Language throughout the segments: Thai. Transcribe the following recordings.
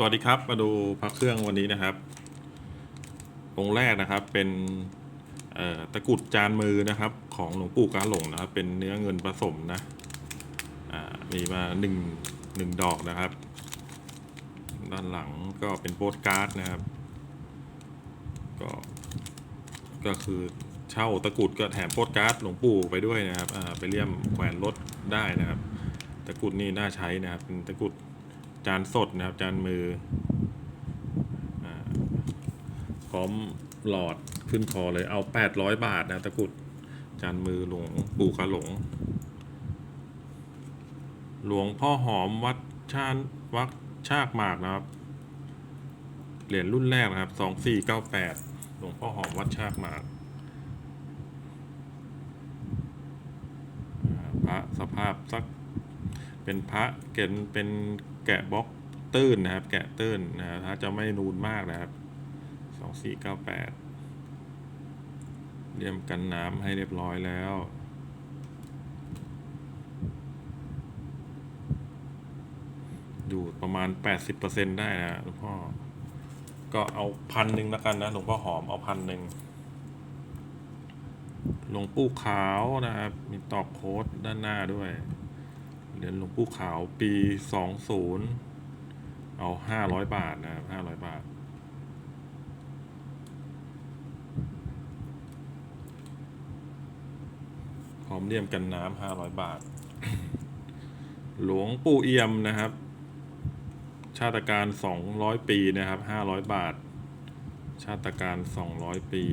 สวัสดีครับ มาดูพระเครื่องวันนี้นะครับ องค์แรกนะครับเป็นตะกรุดจานมือนะครับ ของหลวงปู่กาหลงนะครับ เป็นเนื้อเงินผสมนะมีมาหนึ่งหนึ่งดอกนะครับ ด้านหลังก็เป็นโปสการ์ดนะครับ ก็ก็คือเช่าตะกรุดก็แถมโปสการ์ดหลวงปู่ไปด้วยนะครับไปเลี่ยมแขวนรถได้นะครับ ตะกรุดนี่น่าใช้นะครับเป็นตะกรุด จานสดนะครับ จานมือพร้อมหลอดขึ้นคอเลยเอา 800 บาทนะตะกรุดจานมือหลวงปู่กาหลง หลวงพ่อหอมวัดชาวัดชากหมากนะครับ เหรียญรุ่นแรกนะครับ 2498 หลวงพ่อหอมวัดชากหมากพระสภาพสัก เป็นพระเกณฑ์เป็นแกะบล็อกตื้นนะครับ แกะตื้นนะครับถ้าจะไม่นูนมากนะครับสองสี่เก้าแปดเรียมกันน้ำให้เรียบร้อยแล้วอยู่ประมาณแปดสิบเปอร์เซ็นได้นะหลวงพ่อ ก็เอาพันหนึ่งแล้วกันนะหลวงพ่อหอมเอาพันหนึ่งหลวงปู่ขาวนะครับ มีตอกโค้ดด้านหน้าด้วย เหรียญหลวงปู่ขาวปีสองศูนย์เอาห้าร้อยบาทนะครับห้าร้อยบาท พร้อมเลี่ยมกันน้ำห้าร้อยบาท หลวงปู่เอี่ยมนะครับ ชาติการสองร้อยปีนะครับห้าร้อยบาท ชาติการสองร้อยปี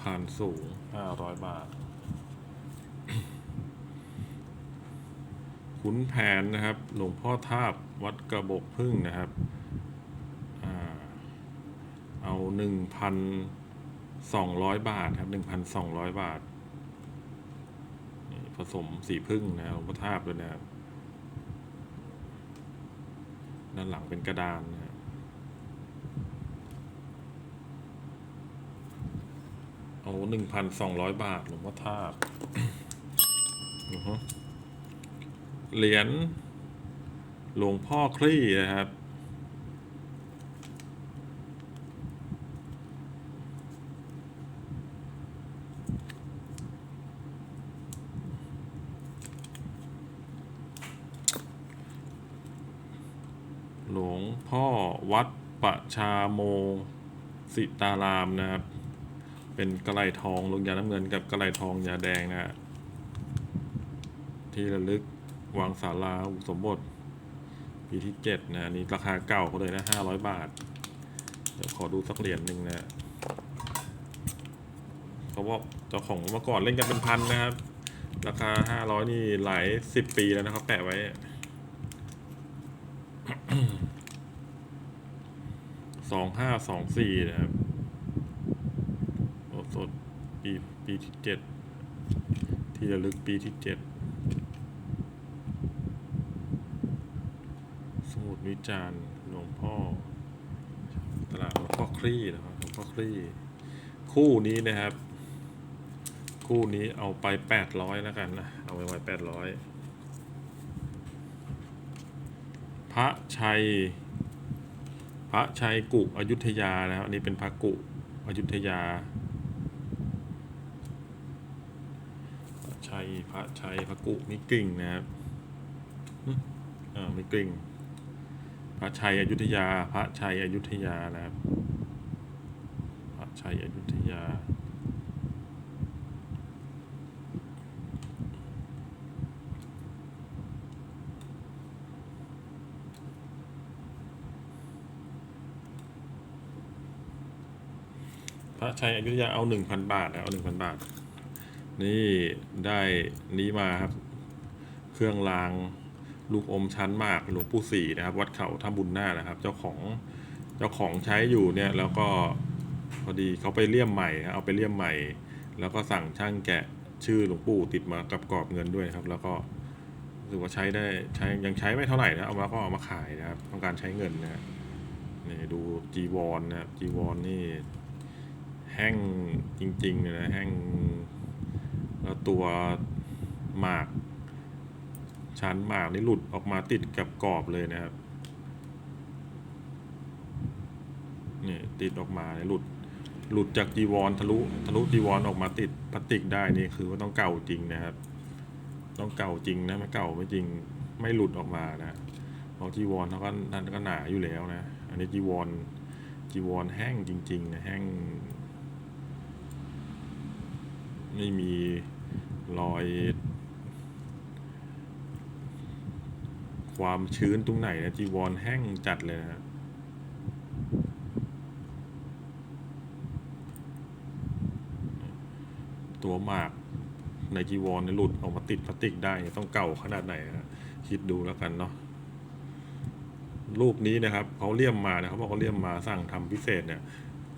รถสะพานสูง500บาท ขุนแผนนะครับ หลวงพ่อทาบวัดกระบอกพึ่งนะครับอ่าเอา1,200บาทครับ1,200บาทนี่ผสมสีพึ่งนะหลวงพ่อทาบด้วยนะครับ ด้านหลังเป็นกระดานนะครับ เอาหนึ่งพันสองร้อยบาทหลวงพ่อทาบเหรียญหลวงพ่อคลี่นะครับ หลวงพ่อวัดประชาโมสิตารามนะครับ เป็นกระไหลทองลงยาน้ำเงินกับกระไหลทองยาแดงนะฮะที่ระลึกวางศาลาอุสมบท ปีที่เจ็ดนะนี่ราคาเก่าเขาเลยนะห้าร้อยบาท เดี๋ยวขอดูสักเหรียญหนึ่งนะเขาบอกเจ้าของเมื่อก่อนเล่นกันเป็นพันนะครับ ราคาห้าร้อยนี่หลายสิบปีแล้วนะครับ แปะไว้สองห้าสองสี่นะครับ ปีปีที่เจ็ดที่ระลึกปีที่เจ็ดสมุดวิจารณ์หลวงพ่อ ตลาดหลวงพ่อคลี่นะครับหลวงพ่อคลี่ คู่นี้นะครับ คู่นี้เอาไปแปดร้อยแล้วกันนะ เอาไปไว้แปดร้อยพระชัย พระชัยกุอยุธยานะครับอันนี้เป็นพระกุอยุธยา พระชัยพระชัยพระกุมีกริ่งนะครับหึอ่ามีกริ่งพระชัยอยุธยา พระชัยอยุธยานะครับ พระชัยอยุธยาพระชัยอยุธยาเอาหนึ่งพันบาทนะเอาหนึ่งพันบาท นี่ได้นี้มาครับ เครื่องรางลูกอมชั้นมากหลวงปู่ศรีนะครับ วัดเขาทำบุญหน้านะครับ เจ้าของเจ้าของใช้อยู่เนี่ยแล้วก็พอดีเขาไปเลี่ยมใหม่ครับเอาไปเลี่ยมใหม่ แล้วก็สั่งช่างแกะชื่อหลวงปู่ติดมากับกรอบเงินด้วยครับ แล้วก็รู้สึกว่าใช้ได้ใช้ยังใช้ไม่เท่าไหร่นะเอามาก็เอามาขายนะครับต้องการใช้เงินนะฮะนี่ดูจีวรนนะครับจีวรนี่แห้งจริงๆเลยนะแห้ง แล้วตัวหมาก ชั้นหมากนี่หลุดออกมาติดกับกรอบเลยนะครับนี่ติดออกมาหลุดหลุดจากจีวรทะลุทะลุจีวรออกมาติดพลาสติกได้นี่คือว่าต้องเก่าจริงนะครับ ต้องเก่าจริงนะไม่เก่าไม่จริงไม่หลุดออกมานะเพราะจีวรเขาก็นั่นก็หนาอยู่แล้วนะ อันนี้จีวรจีวรแห้งจริงๆนะแห้ง ไม่มีรอย ความชื้นตรงไหนนะจีวรแห้งจัดเลยนะตัวหมากในจีวรเนี่ยหลุดออกมาติดพลาสติกได้เนี่ยต้องเก่าขนาดไหนนะคิดดูแล้วกันเนาะลูกนี้นะครับเขาเลี่ยมมานะครับบอกเขาเลี่ยมมาสั่งทำพิเศษเนี่ย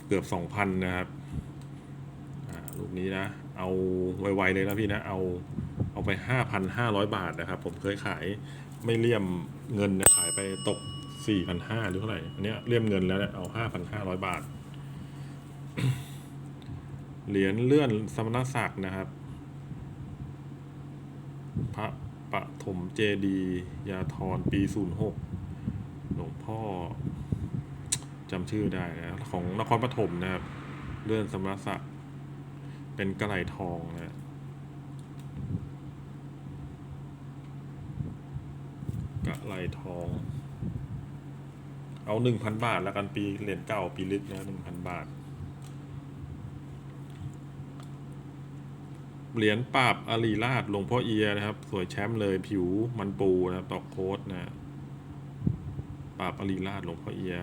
เกือบสองพันนะครับ อ่าลูกนี้นะ เอาไวๆเลยนะพี่นะ เอาเอาไปห้าพันห้าร้อยบาทนะครับ ผมเคยขายไม่เลี่ยมเงินนะขายไปตกสี่พันห้าหรือเท่าไหร่ อันเนี้ยเลี่ยมเงินแล้วเนี่ยเอาห้าพันห้าร้อยบาท เหรียญเลื่อนสมณศักดิ์นะครับ พระปฐมเจดียาธรปี 06 หลวงพ่อจำชื่อได้นะ ของนครปฐมนะครับ เลื่อนสมณศักดิ์ เป็นกระไหลทองนะกระไหลทอง เอาหนึ่งพันบาทแล้วกันปีเหรียญเก่าปีลึกนะหนึ่งพันบาท เหรียญปราบอารีราชหลวงพ่อเอียนะครับ สวยแชมป์เลยผิวมันปูนะครับตอกโค้ดนะปราบอารีราชหลวงพ่อเอีย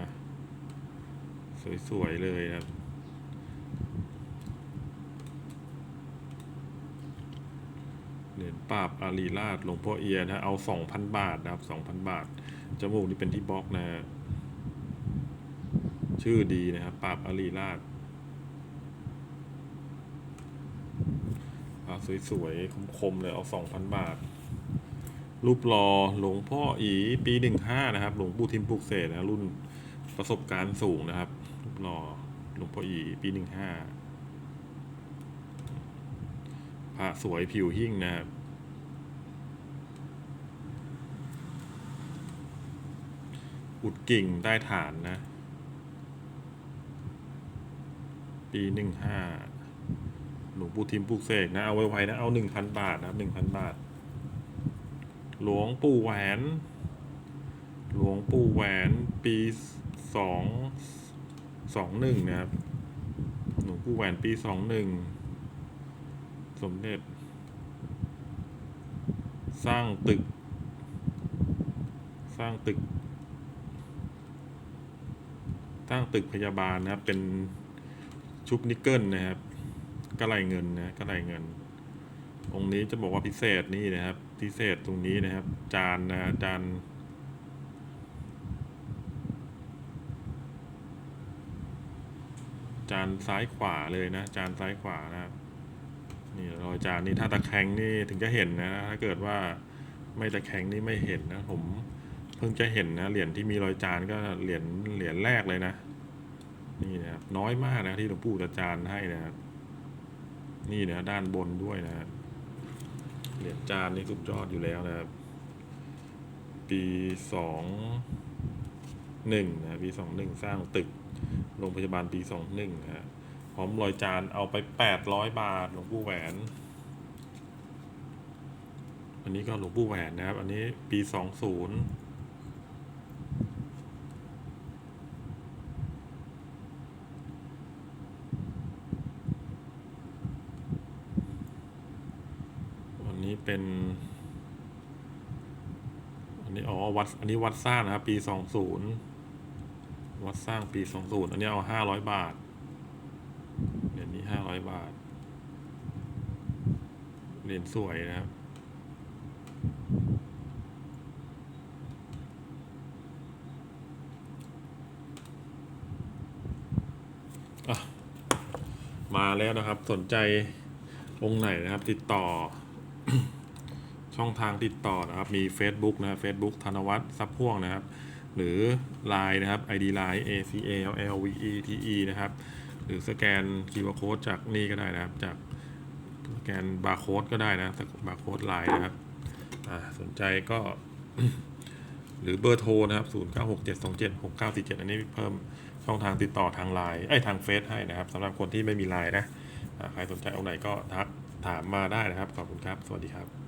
สวยๆเลยนะครับ เหรียญ ปราบอารีราชหลวงพ่อเอียนะเอาสองพันบาทนะครับสองพันบาท จมูกนี่เป็นที่บล็อกนะฮะชื่อดีนะครับปราบอารีราชสวยๆ คมๆ เลยเอาสองพันบาท รูปหล่อหลวงพ่ออีปีหนึ่งห้านะครับ หลวงปู่ทิมปลูกเสกนะรุ่นประสบการณ์สูงนะครับ รูปหล่อหลวงพ่ออีปีหนึ่งห้าพระสวยผิวหิ่งนะครับ อุดกิ่งใต้ฐานนะ ปีหนึ่งห้าหลวงปู่ทิมปลูกเสกนะ เอาไว้ๆนะ เอาหนึ่งพันบาทนะครับหนึ่งพันบาท หลวงปู่แหวน หลวงปู่แหวนปีสองสองหนึ่งนะครับ หลวงปู่แหวนปีสองหนึ่ง สมเด็จ สร้างตึก สร้างตึก สร้างตึกพยาบาลนะครับ เป็นชุบนิกเกิลนะครับกระไรเงินนะกระไรเงิน องค์นี้จะบอกว่าพิเศษนี่นะครับ พิเศษตรงนี้นะครับ จานนะจานจานซ้ายขวาเลยนะ จานซ้ายขวานะครับนี่รอยจานนี่ถ้าตะแคงนี่ถึงจะเห็นนะถ้าเกิดว่าไม่ตะแคงนี่ไม่เห็นนะผม เพิ่งจะเห็นนะเหรียญที่มีรอยจานก็เหรียญเหรียญแรกเลยนะ นี่นะครับน้อยมากนะที่หลวงปู่จะจานให้นะครับนี่นะด้านบนด้วยนะเหรียญจานนี่สุดยอดอยู่แล้วนะครับปีสองหนึ่งนะปีสองหนึ่งสร้างตึกโรงพยาบาลปีสองหนึ่งฮะพร้อมรอยจานเอาไปแปดร้อยบาทหลวงปู่แหวน อันนี้ก็หลวงปู่แหวนนะครับ อันนี้ปีสองศูนย์อันนี้เป็น อั นี้อ๋อวัดอันนี้วัดสร้างนะครับ ปีสองศูนย์วัดสร้างปีสองศูนย์อันนี้เอาห้าร้อยบาทเหรียญนี้ห้าร้อยบาทเหรียญสวยนะครับอะมาแล้วนะครับสนใจองค์ไหนนะครับ ติดต่อ ช่องทางติดต่อนะครับ มี Facebook นะครับ Facebook ธนวัฒน์ซับพ่วงนะครับ หรือ Line นะครับ ID Line A C A L L V E T E นะครับ หรือสแกน QR Code จากนี่ก็ได้นะครับ จากสแกนบาร์โค้ดก็ได้นะบาร์โค้ดไลน์นะครับอ่าสนใจก็หรือเบอร์โทรนะครับ 0 9 6 7 2 7 6 9 4 7 อันนี้เพิ่มช่องทางติดต่อทางไลน์ไอ้ทางเฟซให้นะครับสำหรับคนที่ไม่มีไลน์นะอ่าใครสนใจองไหนก็ทักถามมาได้นะครับ ขอบคุณครับ สวัสดีครับ